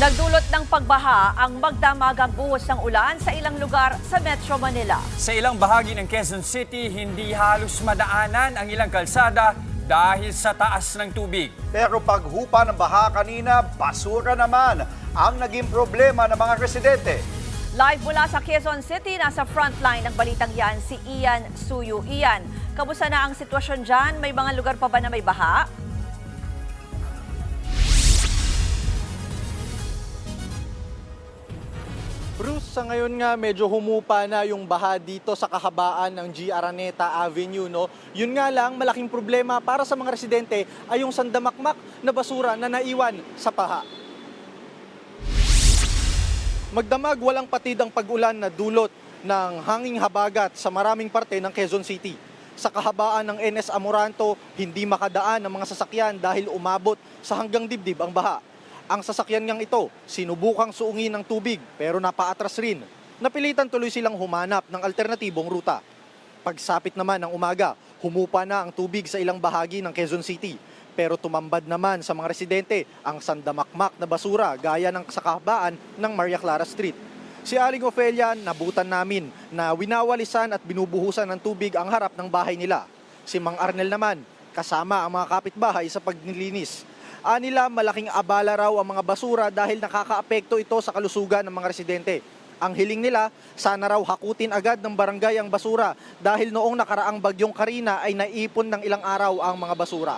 Nagdulot ng pagbaha ang magdamagang buhos ng ulan sa ilang lugar sa Metro Manila. Sa ilang bahagi ng Quezon City, hindi halos madaanan ang ilang kalsada dahil sa taas ng tubig. Pero paghupa ng baha kanina, basura naman ang naging problema ng mga residente. Live mula sa Quezon City, nasa frontline ng balitang yan si Ian Suyu. Ian, kamusta na ang sitwasyon dyan? May mga lugar pa ba na may baha? Bruce, sa ngayon nga medyo humupa na yung baha dito sa kahabaan ng G. Araneta Avenue. No? Yun nga lang, malaking problema para sa mga residente ay yung sandamakmak na basura na naiwan sa paha. Magdamag walang patid ang pag-ulan na dulot ng hanging habagat sa maraming parte ng Quezon City. Sa kahabaan ng NS Amoranto, hindi makadaan ang mga sasakyan dahil umabot sa hanggang dibdib ang baha. Ang sasakyan niyang ito, sinubukang suungin ng tubig pero napaatras rin. Napilitan tuloy silang humanap ng alternatibong ruta. Pagsapit naman ng umaga, humupa na ang tubig sa ilang bahagi ng Quezon City. Pero tumambad naman sa mga residente ang sandamakmak na basura gaya ng sa kahabaan ng Maria Clara Street. Si Aling Ofelia nabutan namin na winawalisan at binubuhusan ng tubig ang harap ng bahay nila. Si Mang Arnel naman, kasama ang mga kapitbahay sa paglilinis. Anila malaking abala raw ang mga basura dahil nakakaapekto ito sa kalusugan ng mga residente. Ang hiling nila, sana raw hakutin agad ng barangay ang basura dahil noong nakaraang bagyong Karina ay naipon ng ilang araw ang mga basura.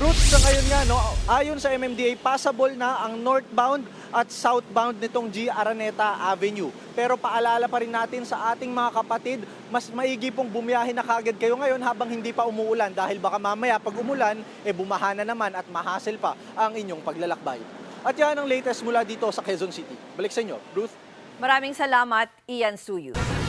Roots sa ngayon nga, no, ayon sa MMDA, passable na ang northbound at southbound nitong G. Araneta Avenue. Pero paalala pa rin natin sa ating mga kapatid, mas maigi pong bumiyahe na kagad kayo ngayon habang hindi pa umuulan dahil baka mamaya pag umulan, eh bumaha na naman at mahasil pa ang inyong paglalakbay. At yan ang latest mula dito sa Quezon City. Balik sa inyo, Ruth. Maraming salamat, Ian Suyu.